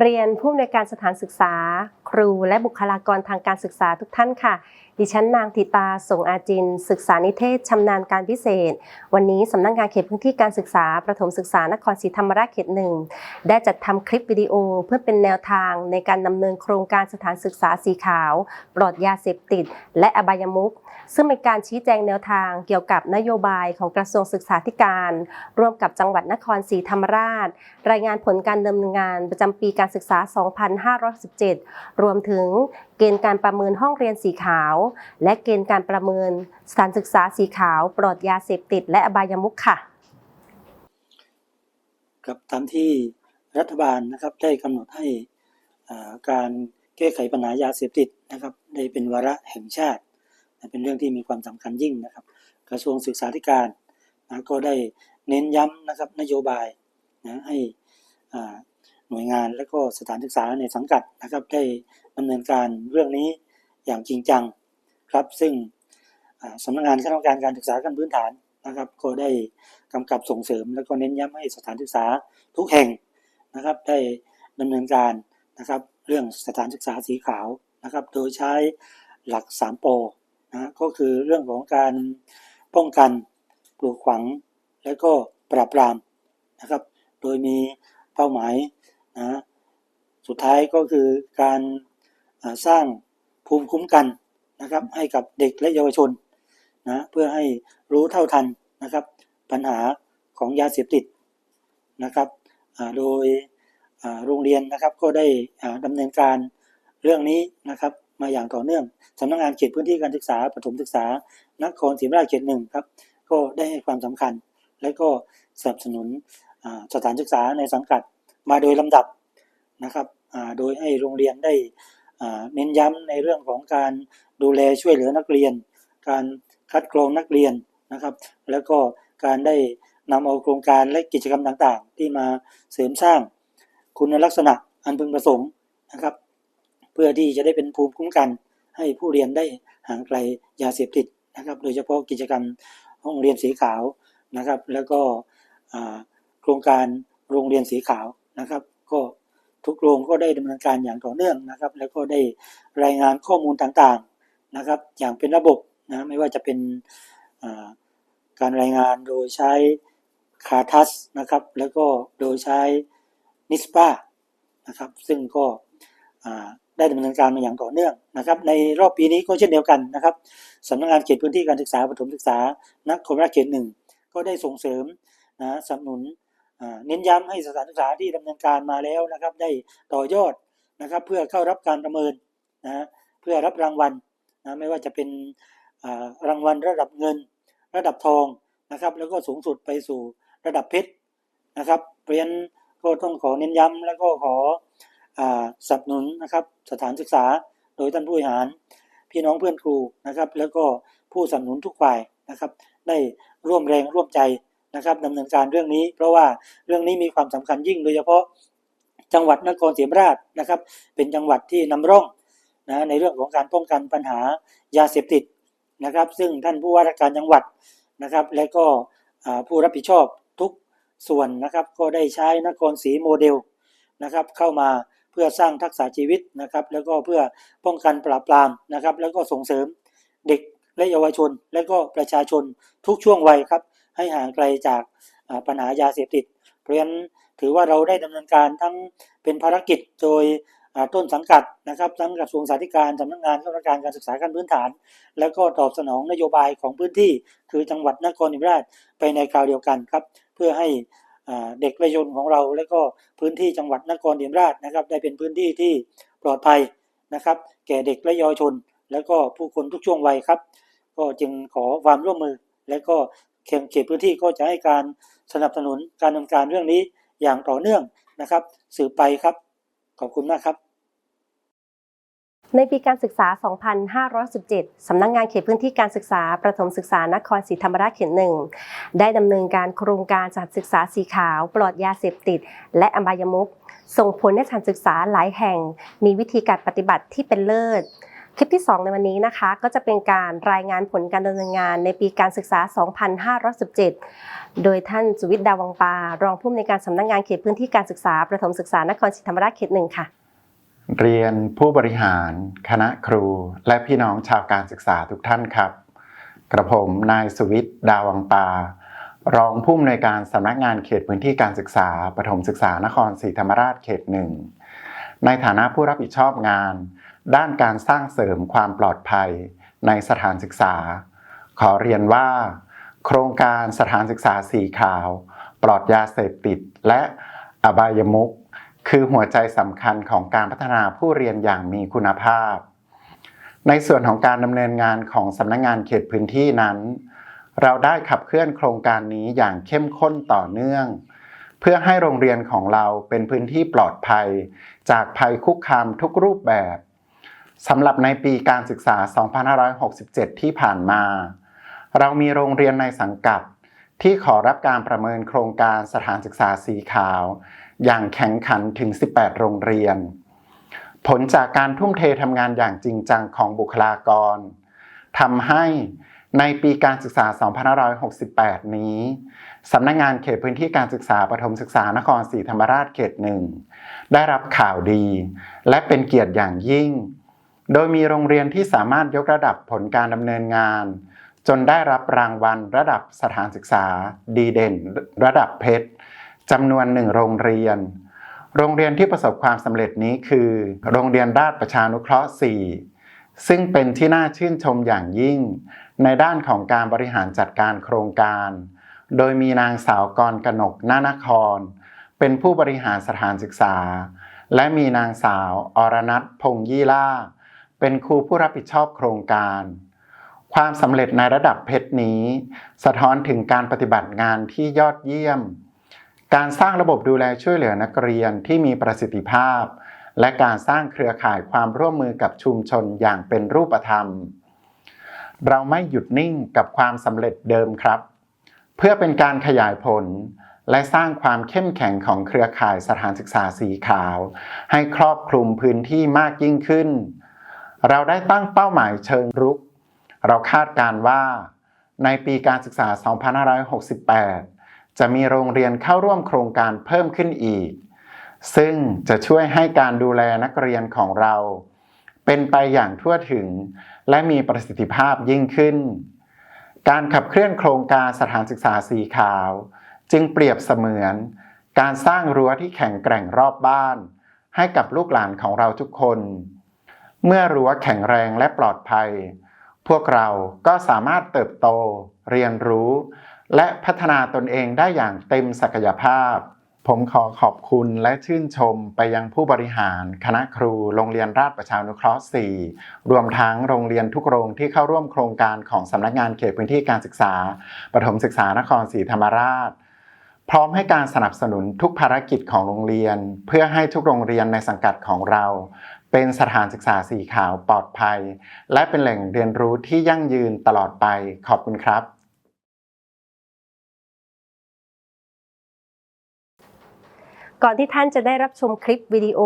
เรียนผู้อำนวยการสถานศึกษา ครูและบุคลากรทางการศึกษาทุกท่านค่ะ ดิฉันนางธิตาสงอาจิน ศึกษานิเทศชำนาญการพิเศษ วันนี้สำนักงานเขตพื้นที่การศึกษา ประถมศึกษานครศรีธรรมราชเขตหนึ่งได้จัดทำคลิปวิดีโอเพื่อเป็นแนวทางในการดำเนินโครงการสถานศึกษาสีขาว ปลอดยาเสพติด และอบายมุขซึ่งเป็นการชี้แจงแนวทางเกี่ยวกับนโยบายของกระทรวงศึกษาธิการ ร่วมกับจังหวัดนครศรีธรรมราช รายงานผลการดำเนินงานประจำปีการศึกษา 2517รวมถึงเกณฑ์การประเมินห้องเรียนสีขาว และเกณฑ์การประเมินสถานศึกษาสีขาวปลอดยาเสพติด และอบายมุขค่ะ ครับตามที่รัฐบาลนะครับได้กำหนดให้การแก้ไขปัญหายาเสพติดนะครับได้เป็นวาระแห่งชาติ เป็นเรื่องที่มีความสำคัญยิ่งนะครับ กระทรวงศึกษาธิการนะก็ได้เน้นย้ำนะครับนโยบายนะให้อ่า หน่วยงานและก็สถานศึกษาในสังกัดนะครับ ได้ดำเนินการเรื่องนี้อย่างจริงจังครับ ซึ่งสำนักงานคณะกรรมการการศึกษาขั้นพื้นฐานนะครับ ก็ได้กำกับส่งเสริม แล้วก็เน้นย้ำให้สถานศึกษาทุกแห่งนะครับ ได้ดำเนินการนะครับ เรื่องสถานศึกษาสีขาวนะครับ โดยใช้หลัก3ปนะก็คือเรื่องของการป้องกันปลูกฝังและก็ปราบปรามนะครับ โดยมีเป้าหมาย นะสุดท้ายก็คือการสร้างภูมิคุ้มกันนะครับ ให้กับเด็กและเยาวชนนะเพื่อให้รู้เท่าทันนะครับ ปัญหาของยาเสพติดนะครับโดยโรงเรียนนะครับก็ได้อ่าดำเนินการเรื่องนี้นะครับมาอย่างต่อเนื่องสำนักงานเขตพื้นที่การศึกษาประถมศึกษานครศรีธรรมราชเขตหนึ่งครับก็ได้ให้ความสำคัญ และก็สนับสนุนสถานศึกษาในสังกัด มาโดยลำดับนะครับโดยให้โรงเรียนได้เน้นย้ำในเรื่องของการดูแลช่วยเหลือนักเรียน การคัดกรองนักเรียนนะครับ แล้วก็การได้นำเอาโครงการและกิจกรรมต่างๆ ที่มาเสริมสร้างคุณลักษณะอันพึงประสงค์นะครับ เพื่อที่จะได้เป็นภูมิคุ้มกัน ให้ผู้เรียนได้ห่างไกลยาเสพติดนะครับ โดยเฉพาะกิจกรรมห้องเรียนสีขาวนะครับ แล้วก็โครงการโรงเรียนสีขาว นะครับ ก็ทุกโรงก็ได้ดำเนินการอย่างต่อเนื่องนะครับ แล้วก็ได้รายงานข้อมูลต่างๆนะครับ อย่างเป็นระบบนะไม่ว่าจะเป็นการรายงานโดยใช้คาทัสนะครับ แล้วก็โดยใช้นิสปานะครับ ซึ่งก็ได้ดำเนินการมาอย่างต่อเนื่องนะครับ ในรอบปีนี้ก็เช่นเดียวกันนะครับสำนักงานเขตพื้นที่การศึกษาประถมศึกษานครราชเขตหนึ่งก็ได้ส่งเสริมนะสนับสนุน เน้นย้ำให้สถานศึกษาที่ดำเนินการมาแล้วนะครับ ได้ต่อยอดนะครับ เพื่อเข้ารับการประเมินนะเพื่อรับรางวัลนะไม่ว่าจะเป็นอ่ารางวัลระดับเงิน ระดับทองนะครับ แล้วก็สูงสุดไปสู่ระดับเพชรนะครับเพราะฉะนั้นก็ต้องขอเน้นย้ำแล้วก็ขออ่าสนับสนุนนะครับ สถานศึกษาโดยท่านผู้บริหาร พี่น้องเพื่อนครูนะครับ แล้วก็ผู้สนับสนุนทุกฝ่ายนะครับ ได้ร่วมแรงร่วมใจ นะครับดำเนินการเรื่องนี้ เพราะว่าเรื่องนี้มีความสำคัญยิ่งโดยเฉพาะจังหวัดนครศรีธรรมราชนะครับ เป็นจังหวัดที่นำร่องนะในเรื่องของการป้องกันปัญหายาเสพติดนะครับ ซึ่งท่านผู้ว่าราชการจังหวัดนะครับ และก็ผู้รับผิดชอบทุกส่วนนะครับ ก็ได้ใช้นครศรีโมเดลนะครับ เข้ามาเพื่อสร้างทักษะชีวิตนะครับ แล้วก็เพื่อป้องกันปราบปรามนะครับ แล้วก็ส่งเสริมเด็กและเยาวชน และก็ประชาชนทุกช่วงวัยครับ ให้ห่างไกลจากปัญหายาเสพติด เพราะฉะนั้นถือว่าเราได้ดำเนินการทั้งเป็นภารกิจโดยต้นสังกัดนะครับทั้งกระทรวงสาธารณสุขสำนักงานคณะกรรมการการศึกษาขั้นพื้นฐาน แล้วก็ตอบสนองนโยบายของพื้นที่ คือจังหวัดนครศรีธรรมราชไปในคราวเดียวกันครับ เพื่อให้เด็กและยาชนของเรา และก็พื้นที่จังหวัดนครศรีธรรมราชนะครับ ได้เป็นพื้นที่ที่ปลอดภัยนะครับ แก่เด็กและเยาวชน และก็ผู้คนทุกช่วงวัยครับ ก็จึงขอความร่วมมือและก็ เขตเขตพื้นที่ก็จะให้การสนับสนุนการดำเนินการเรื่องนี้อย่างต่อเนื่องนะครับ สืบไปครับ ขอบคุณมากครับในปีการศึกษา 2517 สำนักงานเขตพื้นที่การศึกษา ประถมศึกษานครศรีธรรมราชเขตหนึ่ง ได้ดำเนินการโครงการสถานศึกษาสีขาว ปลอดยาเสพติด และอบายมุขส่งผลให้สถานศึกษาหลายแห่ง มีวิธีการปฏิบัติที่เป็นเลิศ คลิปที่ 2 ในวันนี้นะคะ ก็จะเป็นการรายงานผลการดำเนินงานในปีการศึกษา 2517 โดยท่านสุวิทย์ดาวังปา รองผู้อำนวยการสำนักงานเขตพื้นที่การศึกษา ประถมศึกษานครศรีธรรมราชเขตหนึ่งค่ะ เรียนผู้บริหาร คณะครู และพี่น้องชาวการศึกษาทุกท่านครับ กระผมนายสุวิทย์ดาวังปา รองผู้อำนวยการสำนักงานเขตพื้นที่การศึกษา ประถมศึกษานครศรีธรรมราชเขตหนึ่งในฐานะผู้รับผิดชอบงาน ด้านการสร้างเสริมความปลอดภัยในสถานศึกษา ขอเรียนว่า โครงการสถานศึกษาสีขาว ปลอดยาเสพติดและอบายมุขคือหัวใจสำคัญของการพัฒนาผู้เรียนอย่างมีคุณภาพ ในส่วนของการดำเนินงานของสำนักงานเขตพื้นที่นั้น เราได้ขับเคลื่อนโครงการนี้อย่างเข้มข้นต่อเนื่อง เพื่อให้โรงเรียนของเราเป็นพื้นที่ปลอดภัย จากภัยคุกคามทุกรูปแบบ สำหรับในปีการศึกษา 2567 ที่ผ่านมา เรามีโรงเรียนในสังกัด ที่ขอรับการประเมินโครงการสถานศึกษาสีขาว อย่างแข็งขันถึง 18 โรงเรียน ผลจากการทุ่มเททำงานอย่างจริงจังของบุคลากรทำให้ในปีการศึกษา 2568 นี้ สำนักงานเขตพื้นที่การศึกษาประถมศึกษานครศรีธรรมราชเขตหนึ่งได้รับข่าวดี และเป็นเกียรติอย่างยิ่ง โดยมีโรงเรียนที่สามารถยกระดับผลการดำเนินงาน จนได้รับรางวัลระดับสถานศึกษา ดีเด่น ระดับเพชรจำนวนหนึ่งโรงเรียน โรงเรียนที่ประสบความสำเร็จนี้คือ โรงเรียนราชประชานุเคราะห์ 4 ซึ่งเป็นที่น่าชื่นชมอย่างยิ่ง ในด้านของการบริหารจัดการโครงการ โดยมีนางสาวกรกนกนานคร เป็นผู้บริหารสถานศึกษา และมีนางสาวอรนัทพงยี่ล่า เป็นครูผู้รับผิดชอบโครงการ ความสำเร็จในระดับเพชรนี้ สะท้อนถึงการปฏิบัติงานที่ยอดเยี่ยม การสร้างระบบดูแลช่วยเหลือนักเรียนที่มีประสิทธิภาพ และการสร้างเครือข่ายความร่วมมือกับชุมชนอย่างเป็นรูปธรรม เราไม่หยุดนิ่งกับความสำเร็จเดิมครับ เพื่อเป็นการขยายผลและสร้างความเข้มแข็งของเครือข่ายสถานศึกษาสีขาว ให้ครอบคลุมพื้นที่มากยิ่งขึ้น เราได้ตั้งเป้าหมายเชิงรุก เราคาดการณ์ว่า ในปีการศึกษา 2568 จะมีโรงเรียนเข้าร่วมโครงการเพิ่มขึ้นอีก ซึ่งจะช่วยให้การดูแลนักเรียนของเรา เป็นไปอย่างทั่วถึง และมีประสิทธิภาพยิ่งขึ้น การขับเคลื่อนโครงการสถานศึกษาสีขาว จึงเปรียบเสมือน การสร้างรั้วที่แข็งแกร่งรอบบ้าน ให้กับลูกหลานของเราทุกคน เมื่อรั้วแข็งแรงและปลอดภัย พวกเราก็สามารถเติบโต เรียนรู้ และพัฒนาตนเองได้อย่างเต็มศักยภาพ ผมขอขอบคุณและชื่นชมไปยังผู้บริหาร คณะครู โรงเรียนราชประชานุเคราะห์ 4 รวมทั้งโรงเรียนทุกโรงที่เข้าร่วมโครงการของสำนักงานเขตพื้นที่การศึกษา ประถมศึกษานครศรีธรรมราชพร้อมให้การสนับสนุนทุกภารกิจของโรงเรียน เพื่อให้ทุกโรงเรียนในสังกัดของเรา เป็นสถานศึกษาสีขาวปลอดภัย และเป็นแหล่งเรียนรู้ที่ยั่งยืนตลอดไปขอบคุณครับ ก่อนที่ท่านจะได้รับชมคลิปวิดีโอ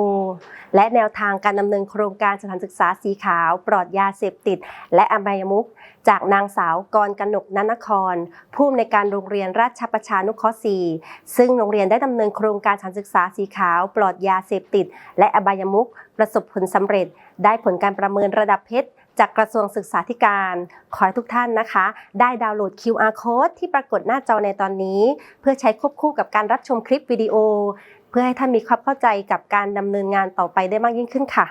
และแนวทางการดำเนินโครงการสถานศึกษาสีขาว ปลอดยาเสพติด และอบายมุข จากนางสาวกรกนกนานคร ผู้อำนวยการโรงเรียนราชประชานุเคราะห์4ซึ่งโรงเรียนได้ดำเนินโครงการสานศึกษาสีขาว ปลอดยาเสพติด และอบายมุขประสบผลสำเร็จ ได้ผลการประเมินระดับเพชรจากกระทรวงศึกษาธิการ ขอให้ทุกท่านนะคะ ได้ดาวน์โหลด QR code ที่ปรากฏหน้าจอในตอนนี้ เพื่อใช้ควบคู่กับการรับชมคลิปวิดีโอ เพื่อให้ท่านมีความเข้าใจกับการดำเนินงานต่อไปได้มากยิ่งขึ้นค่ะ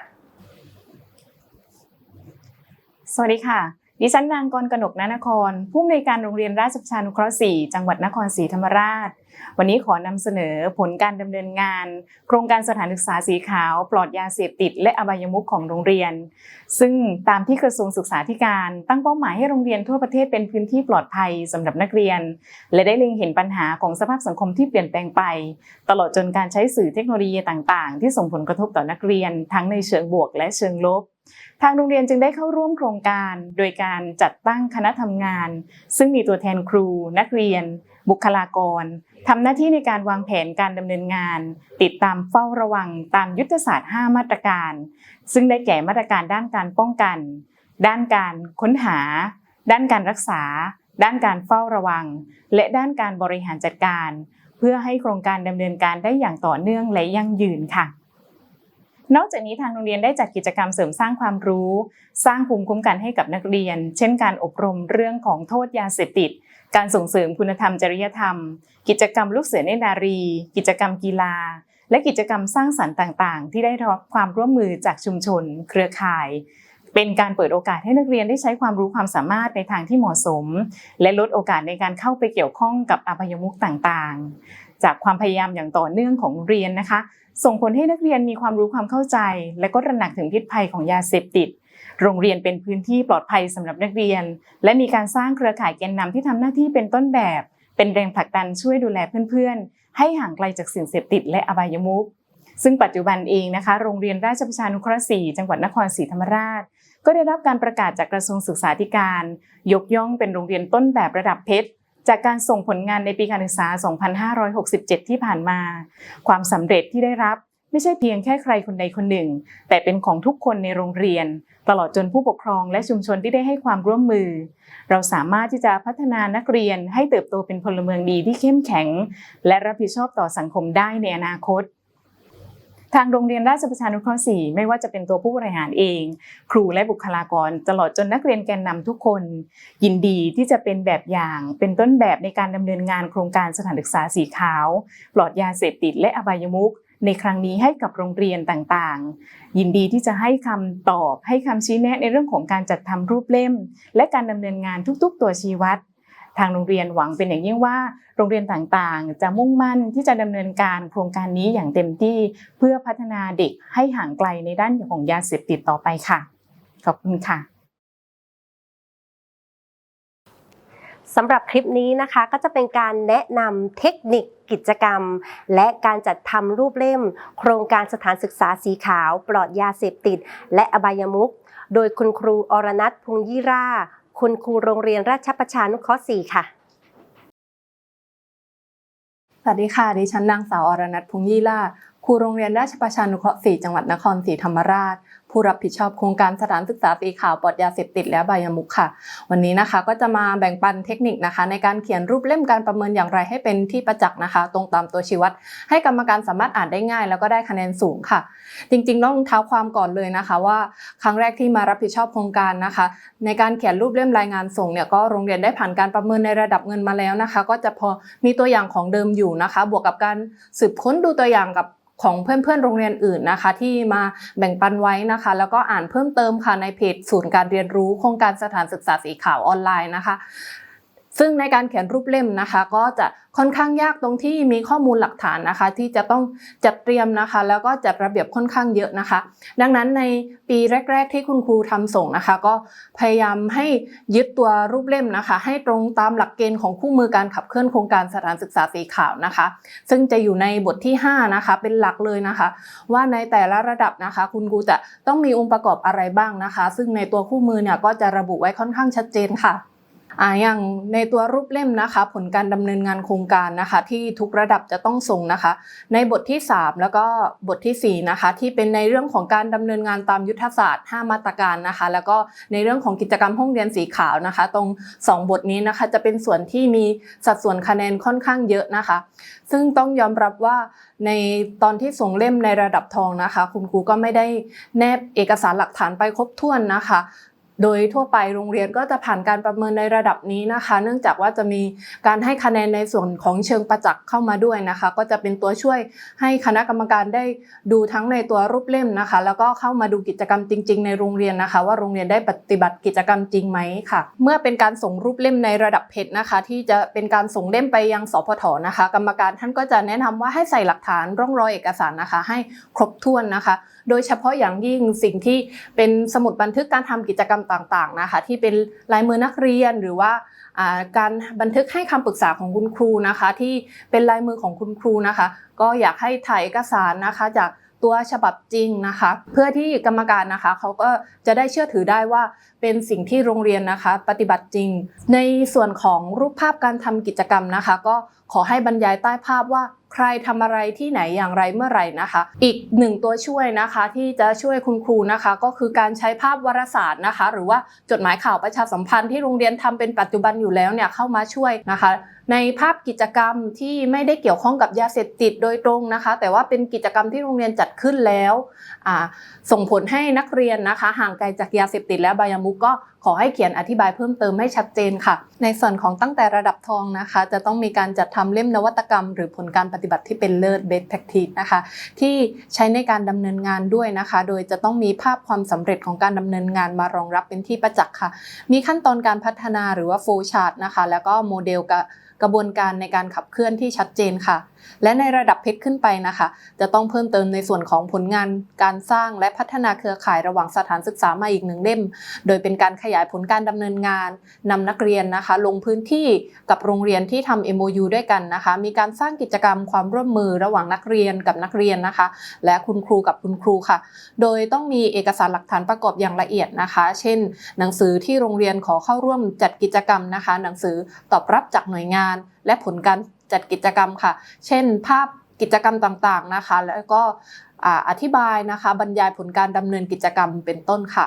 สวัสดีค่ะ ดิฉันนางกรกนกนานคร ผู้อำนวยการโรงเรียนราชประชานุเคราะห์4จังหวัดนครศรีธรรมราช วันนี้ขอนำเสนอผลการดำเนินงาน โครงการสถานศึกษาสีขาว ปลอดยาเสพติด และอบายมุขของโรงเรียน ซึ่งตามที่กระทรวงศึกษาธิการ ตั้งเป้าหมายให้โรงเรียนทั่วประเทศเป็นพื้นที่ปลอดภัยสำหรับนักเรียน และได้เล็งเห็นปัญหาของสภาพสังคมที่เปลี่ยนแปลงไป ตลอดจนการใช้สื่อเทคโนโลยีต่าง ๆ ที่ส่งผลกระทบต่อนักเรียน ทั้งในเชิงบวก และเชิงลบทางโรงเรียนจึงได้เข้าร่วมโครงการ โดยการจัดตั้งคณะทำงาน ซึ่งมีตัวแทนครู นักเรียน บุคลากรทำหน้าที่ในการวางแผนการดำเนินงาน ติดตามเฝ้าระวังตามยุทธศาสตร์ 5 มาตรการ ซึ่งได้แก่มาตรการด้านการป้องกัน ด้านการค้นหา ด้านการรักษา ด้านการเฝ้าระวัง และด้านการบริหารจัดการ เพื่อให้โครงการดำเนินการได้อย่างต่อเนื่องและยั่งยืนค่ะนอกจากนี้ทางโรงเรียนได้จัดกิจกรรมเสริมสร้างความรู้ สร้างภูมิคุ้มกันให้กับนักเรียน เช่นการอบรมเรื่องของโทษยาเสพติด การส่งเสริมคุณธรรมจริยธรรม กิจกรรมลูกเสือเนตรนารี กิจกรรมกีฬา และกิจกรรมสร้างสรรค์ต่าง ๆ ที่ได้รับความร่วมมือจากชุมชน เครือข่าย เป็นการเปิดโอกาสให้นักเรียนได้ใช้ความรู้ความสามารถในทางที่เหมาะสม และลดโอกาสในการเข้าไปเกี่ยวข้องกับอบายมุขต่างๆ จากความพยายามอย่างต่อเนื่องของเรียนนะคะ ส่งผลให้นักเรียนมีความรู้ความเข้าใจ และก็ระหนักถึงพิษภัยของยาเสพติด โรงเรียนเป็นพื้นที่ปลอดภัยสำหรับนักเรียน และมีการสร้างเครือข่ายแกนนำที่ทำหน้าที่เป็นต้นแบบ เป็นแรงผลักดันช่วยดูแลเพื่อนๆ ให้ห่างไกลจากสิ่งเสพติดและอบายมุขซึ่งปัจจุบันเองนะคะ โรงเรียนราชประชานุเคราะห์4จังหวัดนครศรีธรรมราช ก็ได้รับการประกาศจากกระทรวงศึกษาธิการ ยกย่องเป็นโรงเรียนต้นแบบระดับเพชรจากการส่งผลงานในปีการศึกษา 2567 ที่ผ่านมา ความสำเร็จที่ได้รับ ไม่ใช่เพียงแค่ใครคนใดคนหนึ่ง แต่เป็นของทุกคนในโรงเรียน ตลอดจนผู้ปกครองและชุมชนที่ได้ให้ความร่วมมือ เราสามารถที่จะพัฒนานักเรียนให้เติบโตเป็นพลเมืองดีที่เข้มแข็ง และรับผิดชอบต่อสังคมได้ในอนาคตทางโรงเรียนราชประชานุเคราะห์ 4 ไม่ว่าจะเป็นตัวผู้บริหารเอง ครูและบุคลากร ตลอดจนนักเรียนแกนนำทุกคน ยินดีที่จะเป็นแบบอย่าง เป็นต้นแบบในการดำเนินงานโครงการสถานศึกษาสีขาว ปลอดยาเสพติดและอบายมุข ในครั้งนี้ให้กับโรงเรียนต่างๆ ยินดีที่จะให้คำตอบ ให้คำชี้แนะในเรื่องของการจัดทำรูปเล่ม และการดำเนินงานทุกๆ ตัวชี้วัดทางโรงเรียนหวังเป็นอย่างยิ่งว่า โรงเรียนต่างๆ จะมุ่งมั่นที่จะดำเนินการโครงการนี้อย่างเต็มที่ เพื่อพัฒนาเด็กให้ห่างไกลในด้านของยาเสพติดต่อไปค่ะ ขอบคุณค่ะ สำหรับคลิปนี้นะคะก็จะเป็นการแนะนำเทคนิคกิจกรรม และการจัดทำรูปเล่ม โครงการสถานศึกษาสีขาว ปลอดยาเสพติด และอบายมุขโดยคุณครูอรนัทพงยี่รา คุณครูโรงเรียนราชประชานุเคราะห์4ค่ะสวัสดีค่ะ ดิฉันนางสาวอรนัทพงยี่ล่าครูโรงเรียนราชประชานุเคราะห์4จังหวัดนครศรีธรรมราช ผู้รับผิดชอบโครงการสถานศึกษาสีขาวปลอดยาเสพติดและใบยมุขค่ะ วันนี้นะคะก็จะมาแบ่งปันเทคนิคนะคะ ในการเขียนรูปเล่มการประเมินอย่างไรให้เป็นที่ประจักษ์นะคะ ตรงตามตัวชี้วัด ให้กรรมการสามารถอ่านได้ง่าย แล้วก็ได้คะแนนสูงค่ะ จริงๆต้องเท้าความก่อนเลยนะคะว่าครั้งแรกที่มารับผิดชอบโครงการนะคะ ในการเขียนรูปเล่มรายงานส่งเนี่ยก็โรงเรียนได้ผ่านการประเมินในระดับเงินมาแล้วนะคะ ก็จะพอมีตัวอย่างของเดิมอยู่นะคะ บวกกับการสืบค้นดูตัวอย่างกับของเพื่อนๆ โรงเรียนอื่นนะคะ ที่มาแบ่งปันไว้นะคะแล้วก็อ่านเพิ่มเติมค่ะในเพจศูนย์การเรียนรู้โครงการสถานศึกษาสีขาวออนไลน์นะคะ ซึ่งในการเขียนรูปเล่มนะคะ ก็จะค่อนข้างยากตรงที่มีข้อมูลหลักฐานนะคะ ที่จะต้องจัดเตรียมนะคะ แล้วก็จัดระเบียบค่อนข้างเยอะนะคะ ดังนั้นในปีแรก ๆ ที่คุณครูทำส่งนะคะ ก็พยายามให้ยึดตัวรูปเล่มนะคะ ให้ตรงตามหลักเกณฑ์ของคู่มือการขับเคลื่อนโครงการสถานศึกษาสีขาวนะคะ ซึ่งจะอยู่ในบทที่ 5 นะคะ เป็นหลักเลยนะคะ ว่าในแต่ละระดับนะคะ คุณครูจะต้องมีองค์ประกอบอะไรบ้างนะคะ ซึ่งในตัวคู่มือเนี่ยก็จะระบุไว้ค่อนข้างชัดเจนค่ะ ออย่างในตัวรูปเล่มนะคะ ผลการดำเนินงานโครงการนะคะ ที่ทุกระดับจะต้องส่งนะคะ ในบทที่ 3 แล้วก็บทที่ 4 นะคะ ที่เป็นในเรื่องของการดำเนินงานตามยุทธศาสตร์ 5 มาตรการนะคะ แล้วก็ในเรื่องของกิจกรรมห้องเรียนสีขาวนะคะ ตรง 2 บทนี้นะคะ จะเป็นส่วนที่มีสัดส่วนคะแนนค่อนข้างเยอะนะคะ ซึ่งต้องยอมรับว่าในตอนที่ส่งเล่มในระดับทองนะคะ คุณครูก็ไม่ได้แนบเอกสารหลักฐานไปครบถ้วนนะคะ โดยทั่วไปโรงเรียนก็จะผ่านการประเมินในระดับนี้นะคะ เนื่องจากว่าจะมีการให้คะแนนในส่วนของเชิงประจักษ์เข้ามาด้วยนะคะ ก็จะเป็นตัวช่วยให้คณะกรรมการได้ดูทั้งในตัวรูปเล่มนะคะ แล้วก็เข้ามาดูกิจกรรมจริง ๆ ในโรงเรียนนะคะ ว่าโรงเรียนได้ปฏิบัติกิจกรรมจริงไหมค่ะ เมื่อเป็นการส่งรูปเล่มในระดับเพจนะคะ ที่จะเป็นการส่งเล่มไปยังสพทนะคะ กรรมการท่านก็จะแนะนำว่าให้ใส่หลักฐานร่องรอยเอกสารนะคะ ให้ครบถ้วนนะคะโดยเฉพาะอย่างยิ่งสิ่งที่เป็นสมุดบันทึกการทำกิจกรรมต่างๆนะคะที่เป็นลายมือนักเรียนหรือว่าอ่าการบันทึกให้คำปรึกษาของคุณครูนะคะ ที่เป็นลายมือของคุณครูนะคะ ก็อยากให้ถ่ายเอกสารนะคะจากตัวฉบับจริงนะคะ เพื่อที่กรรมการนะคะเขาก็จะได้เชื่อถือได้ว่าเป็นสิ่งที่โรงเรียนนะคะ ปฏิบัติจริง ในส่วนของรูปภาพการทำกิจกรรมนะคะ ก็ขอให้บรรยายใต้ภาพว่า ใครทำอะไรที่ไหนอย่างไรเมื่อไหร่นะคะ อีกหนึ่งตัวช่วยนะคะที่จะช่วยคุณครูนะคะ ก็คือการใช้ภาพวารสารนะคะ หรือว่าจดหมายข่าวประชาสัมพันธ์ที่โรงเรียนทำเป็นปัจจุบันอยู่แล้วเนี่ยเข้ามาช่วยนะคะในภาพกิจกรรมที่ไม่ได้เกี่ยวข้องกับยาเสพติดโดยตรงนะคะ แต่ว่าเป็นกิจกรรมที่โรงเรียนจัดขึ้นแล้วส่งผลให้นักเรียนนะคะ ห่างไกลจากยาเสพติดและบายามุกก็ขอให้เขียนอธิบายเพิ่มเติมให้ชัดเจนค่ะ ในส่วนของตั้งแต่ระดับทองนะคะ จะต้องมีการจัดทำเล่มนวัตกรรม หรือผลการปฏิบัติที่เป็นเลิศ best practice นะคะ ที่ใช้ในการดำเนินงานด้วยนะคะ โดยจะต้องมีภาพความสำเร็จของการดำเนินงานมารองรับเป็นที่ประจักษ์ค่ะ มีขั้นตอนการพัฒนาหรือว่า flow chart นะคะ แล้วก็โมเดลกะกระบวนการในการขับเคลื่อนที่ชัดเจนค่ะ และในระดับเพชรขึ้นไปนะคะ จะต้องเพิ่มเติมในส่วนของผลงานการสร้างและพัฒนาเครือข่ายระหว่างสถานศึกษามาอีกหนึ่งเล่ม โดยเป็นการขยายผลการดำเนินงานนำนักเรียนนะคะ ลงพื้นที่กับโรงเรียนที่ทำ MOU ด้วยกันนะคะ มีการสร้างกิจกรรมความร่วมมือระหว่างนักเรียนกับนักเรียนนะคะ และคุณครูกับคุณครูค่ะ โดยต้องมีเอกสารหลักฐานประกอบอย่างละเอียดนะคะ เช่น หนังสือที่โรงเรียนขอเข้าร่วมจัดกิจกรรมนะคะ หนังสือตอบรับจากหน่วยงาน และผลการ จัดกิจกรรมค่ะ เช่น ภาพกิจกรรมต่างๆนะคะ แล้วก็อธิบายนะคะ บรรยายผลการดำเนินกิจกรรมเป็นต้นค่ะ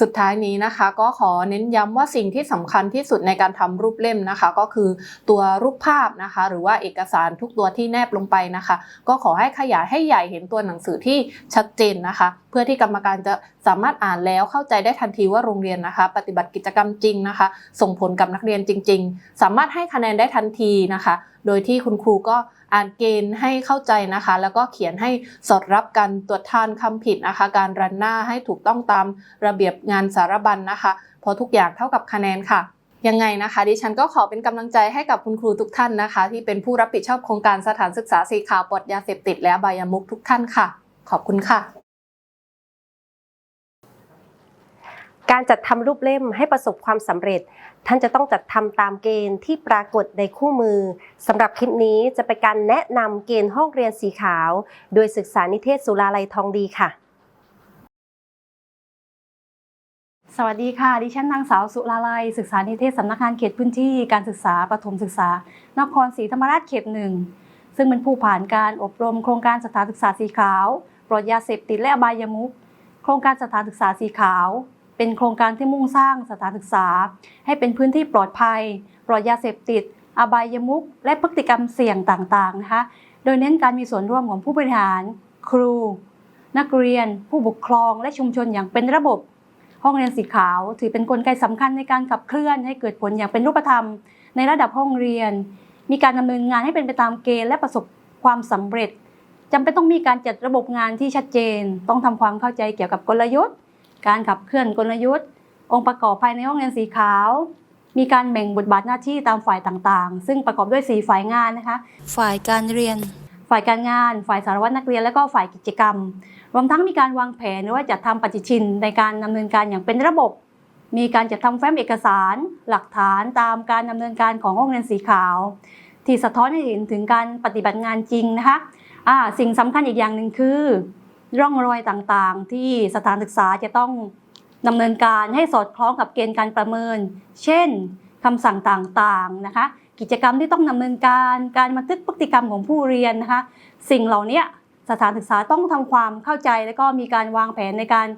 สุดท้ายนี้นะคะ ก็ขอเน้นย้ำว่าสิ่งที่สำคัญที่สุดในการทำรูปเล่มนะคะ ก็คือตัวรูปภาพนะคะ หรือว่าเอกสารทุกตัวที่แนบลงไปนะคะ ก็ขอให้ขยายให้ใหญ่เห็นตัวหนังสือที่ชัดเจนนะคะ เพื่อที่กรรมการจะสามารถอ่านแล้วเข้าใจได้ทันทีว่าโรงเรียนนะคะ ปฏิบัติกิจกรรมจริงนะคะ ส่งผลกับนักเรียนจริง ๆ สามารถให้คะแนนได้ทันทีนะคะ โดยที่คุณครูก็ อ่านเกณฑ์ให้เข้าใจนะคะ แล้วก็เขียนให้สอดรับกันตรวจทานคำผิดนะคะ การรันหน้าให้ถูกต้องตามระเบียบงานสารบัญนะคะเพราะทุกอย่างเท่ากับคะแนนค่ะยังไงนะคะ ดิฉันก็ขอเป็นกำลังใจให้กับคุณครูทุกท่านนะคะ ที่เป็นผู้รับผิดชอบโครงการสถานศึกษาสีขาวปลดยาเสพติดและใบายามุกทุกท่านค่ะ ขอบคุณค่ะ การจัดทำรูปเล่มให้ประสบความสำเร็จ ท่านจะต้องจัดทำตามเกณฑ์ที่ปรากฏในคู่มือสำหรับคลิปนี้จะเป็นการแนะนำเกณฑ์ห้องเรียนสีขาว โดยศึกษานิเทศสุราลัยทองดีค่ะ สวัสดีค่ะ ดิฉันนางสาวสุราลัย ศึกษานิเทศสำนักงานเขตพื้นที่การศึกษาประถมศึกษานครศรีธรรมราชเขตหนึ่งซึ่งเป็นผู้ผ่านการอบรมโครงการสถานศึกษาสีขาว ปลอดยาเสพติดและอบายมุขโครงการสถานศึกษาสีขาว เป็นโครงการที่มุ่งสร้างสถานศึกษา ให้เป็นพื้นที่ปลอดภัย ปลอดยาเสพติด อบายมุขและพฤติกรรมเสี่ยงต่างๆนะคะ โดยเน้นการมีส่วนร่วมของผู้บริหาร ครู นักเรียน ผู้ปกครองและชุมชนอย่างเป็นระบบ ห้องเรียนสีขาว ถือเป็นนกลไกสำคัญในการขับเคลื่อนให้เกิดผลอย่างเป็นรูปธรรม ในระดับห้องเรียน มีการดำเนินงานให้เป็นไปตามเกณฑ์และประสบความสำเร็จจำเป็นต้องมีการจัดระบบงานที่ชัดเจน ต้องทำความเข้าใจเกี่ยวกับกลยุทธ์ การขับเคลื่อนกลยุทธ์ องค์ประกอบภายในห้องเรียนสีขาว มีการแบ่งบทบาทหน้าที่ตามฝ่ายต่างๆ ซึ่งประกอบด้วย 4 ฝ่ายงานนะคะ ฝ่ายการเรียน ฝ่ายการงาน ฝ่ายสารวัตรนักเรียนและก็ฝ่ายกิจกรรม รวมทั้งมีการวางแผนหรือว่าจัดทำปฏิชินในการดำเนินการอย่างเป็นระบบ มีการจัดทำแฟ้มเอกสาร หลักฐานตามการดำเนินการของห้องเรียนสีขาว ที่สะท้อนให้เห็นถึงการปฏิบัติงานจริงนะคะอ่าสิ่งสำคัญอีกอย่างหนึ่งคือ ร่องรอยต่างๆ ที่สถานศึกษาจะต้องดำเนินการให้สอดคล้องกับเกณฑ์การประเมิน เช่นคำสั่งต่างๆนะคะ กิจกรรมที่ต้องดำเนินการการบันทึกพฤติกรรมของผู้เรียนนะคะ สิ่งเหล่านี้สถานศึกษาต้องทำความเข้าใจ และก็มีการวางแผนในการ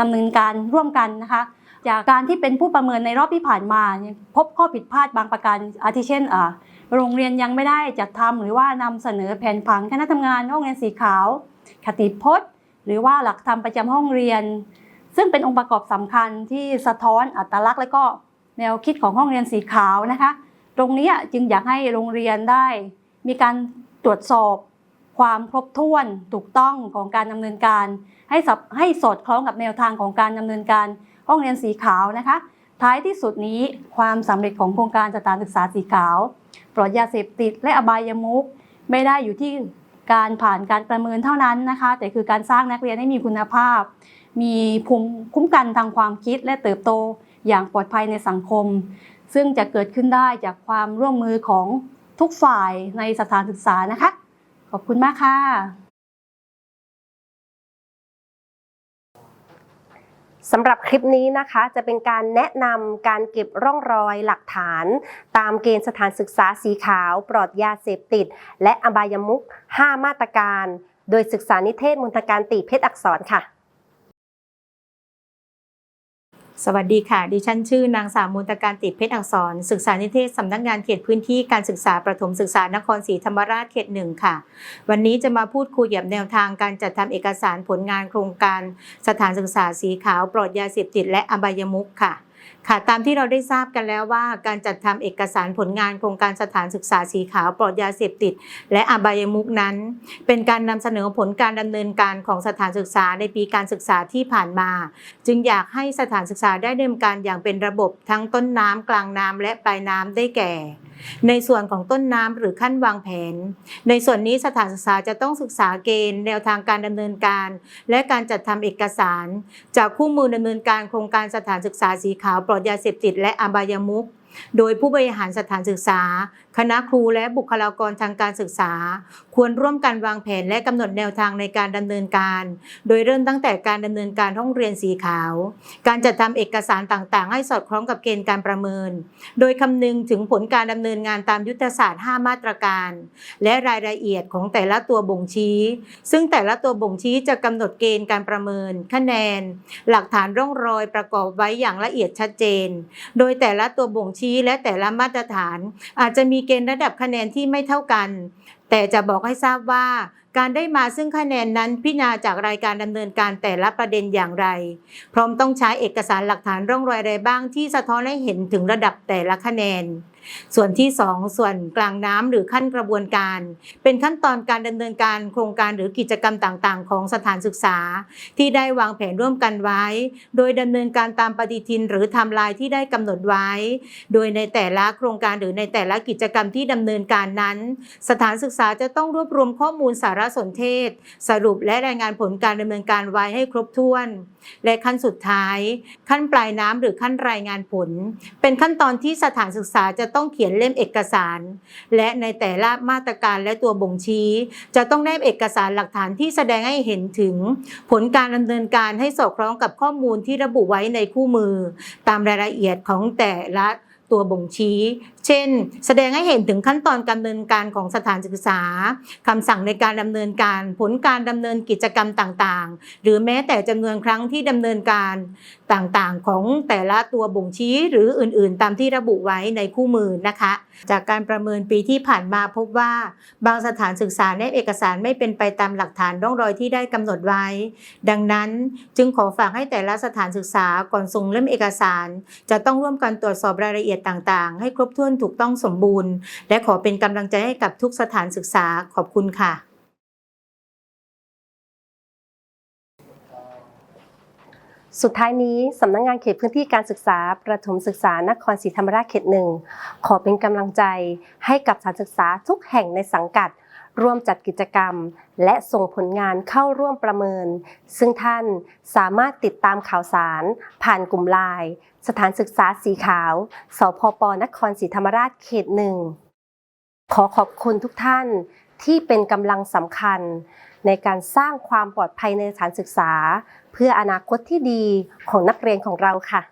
ดำเนินการร่วมกันนะคะ จากการที่เป็นผู้ประเมินในรอบที่ผ่านมา พบข้อผิดพลาดบางประการอาทิเช่นโรงเรียนยังไม่ได้จัดทำหรือว่านำเสนอแผนผังคณะทำงานห้องเรียนสีขาว คติพจน์ หรือว่าหลักธรรมประจำห้องเรียน ซึ่งเป็นองค์ประกอบสำคัญที่สะท้อนอัตลักษณ์ และก็แนวคิดของห้องเรียนสีขาวนะคะ ตรงนี้จึงอยากให้โรงเรียนได้ มีการตรวจสอบความครบถ้วนถูกต้องของการดำเนินการ ให้สับให้สอดคล้องกับแนวทางของการดำเนินการห้องเรียนสีขาวนะคะ ท้ายที่สุดนี้ความสำเร็จของโครงการสถานศึกษาสีขาว ปลอดยาเสพติดและอบายมุขไม่ได้อยู่ที่ การผ่านการประเมินเท่านั้นนะคะ แต่คือการสร้างนักเรียนให้มีคุณภาพ มีภูมิคุ้มกันทางความคิดและเติบโตอย่างปลอดภัยในสังคม ซึ่งจะเกิดขึ้นได้จากความร่วมมือของทุกฝ่ายในสถานศึกษานะคะ ขอบคุณมากค่ะ สำหรับคลิปนี้นะคะจะเป็นการแนะนำการเก็บร่องรอยหลักฐาน ตามเกณฑ์สถานศึกษาสีขาว ปลอดยาเสพติด และอบายมุก 5 มาตรการ โดยศึกษานิเทศมนตการตีเพชรอักษรค่ะ สวัสดีค่ะ ดิฉันชื่อนางสาวมูลตการติดเพชรอักษร ศึกษานิเทศสำนักงานเขตพื้นที่การศึกษาประถมศึกษานครศรีธรรมราชเขตหนึ่งค่ะ วันนี้จะมาพูดคุยเกี่ยวกับแนวทางการจัดทำเอกสารผลงานโครงการ สถานศึกษาสีขาวปลอดยาเสพติดและอบายมุขค่ะ ค่ะตามที่เราได้ทราบกันแล้วว่าการจัดทำเอกสารผลงานโครงการสถานศึกษาสีขาวปลอดยาเสพติด และอบายมุขนั้น เป็นการนำเสนอผลการดำเนินการของสถานศึกษาในปีการศึกษาที่ผ่านมา จึงอยากให้สถานศึกษาได้ดำเนินการอย่างเป็นระบบทั้งต้นน้ำกลางน้ำและปลายน้ำได้แก่ ในส่วนของต้นน้ำหรือขั้นวางแผน ในส่วนนี้สถานศึกษาจะต้องศึกษาเกณฑ์ แนวทางการดำเนินการ และการจัดทำเอกสาร จากคู่มือดำเนินการโครงการสถานศึกษาสีขาวปลอดยาเสพติดและอบายมุข โดยผู้บริหารสถานศึกษา คณะครูและบุคลากรทางการศึกษา ควรร่วมกันวางแผนและกำหนดแนวทางในการดำเนินการ โดยเริ่มตั้งแต่การดำเนินการห้องเรียนสีขาว การจัดทำเอกสารต่างๆ ให้สอดคล้องกับเกณฑ์การประเมิน โดยคำนึงถึงผลการดำเนินงานตามยุทธศาสตร์ 5 มาตรการ และรายละเอียดของแต่ละตัวบ่งชี้ ซึ่งแต่ละตัวบ่งชี้จะกำหนดเกณฑ์การประเมิน คะแนน หลักฐานร่องรอยประกอบไว้อย่างละเอียดชัดเจน โดยแต่ละตัวบ่งชี้และแต่ละมาตรฐาน อาจจะมีเกณฑ์ระดับคะแนนที่ไม่เท่ากัน แต่จะบอกให้ทราบว่าการได้มาซึ่งคะแนนนั้นพิจารณาจากรายการดำเนินการแต่ละประเด็นอย่างไร พร้อมต้องใช้เอกสารหลักฐานร่องรอยอะไรบ้างที่สะท้อนให้เห็นถึงระดับแต่ละคะแนน ส่วนที่ 2 ส่วนกลางน้ำหรือขั้นกระบวนการ เป็นขั้นตอนการดำเนินการโครงการหรือกิจกรรมต่างๆ ของสถานศึกษา ที่ได้วางแผนร่วมกันไว้ โดยดำเนินการตามปฏิทิน หรือไทม์ไลน์ที่ได้กำหนดไว้ โดยในแต่ละโครงการหรือในแต่ละกิจกรรมที่ดำเนินการนั้น สถานศึกษาจะต้องรวบรวมข้อมูลสารสนเทศ สรุปและรายงานผลการดำเนินการไว้ให้ครบถ้วน และขั้นสุดท้าย ขั้นปลายน้ำหรือขั้นรายงานผล เป็นขั้นตอนที่สถานศึกษาจะต้องเขียนเล่มเอกสาร และในแต่ละมาตรการและตัวบ่งชี้ จะต้องได้เอกสารหลักฐานที่แสดงให้เห็นถึง ผลการดำเนินการให้สอดคล้องกับข้อมูลที่ระบุไว้ในคู่มือ ตามรายละเอียดของแต่ละ ตัวบ่งชี้ เช่น แสดงให้เห็นถึงขั้นตอนการดำเนินการของสถานศึกษาคำสั่งในการดำเนินการผลการดำเนินกิจกรรมต่างๆ หรือแม้แต่จำนวนครั้งที่ดำเนินการต่างๆ ของแต่ละตัวบ่งชี้หรืออื่นๆ ตามที่ระบุไว้ในคู่มือนะคะ จากการประเมินปีที่ผ่านมาพบว่า บางสถานศึกษาในเอกสารไม่เป็นไปตามหลักฐานร่องรอยที่ได้กำหนดไว้ ดังนั้นจึงขอฝากให้แต่ละสถานศึกษาก่อนส่งเล่มเอกสาร จะต้องร่วมกันตรวจสอบรายละเอียดต่างๆ ให้ครบถ้วนถูกต้องสมบูรณ์ และขอเป็นกำลังใจให้กับทุกสถานศึกษาขอบคุณค่ะ สุดท้ายนี้สำนักงงานเขตพื้นที่การศึกษา ประถมศึกษานครศรีธรรมราชเขตหนึ่งขอเป็นกำลังใจให้กับสถานศึกษาทุกแห่งในสังกัด ร่วมจัดกิจกรรม และส่งผลงานเข้าร่วมประเมิน ซึ่งท่านสามารถติดตามข่าวสาร ผ่านกลุ่มไลน์สถานศึกษาสีขาว สพปนครศรีธรรมราชเขตหนึ่งขอขอบคุณทุกท่าน ที่เป็นกำลังสำคัญ ในการสร้างความปลอดภัยในสถานศึกษา เพื่ออนาคตที่ดีของนักเรียนของเราค่ะ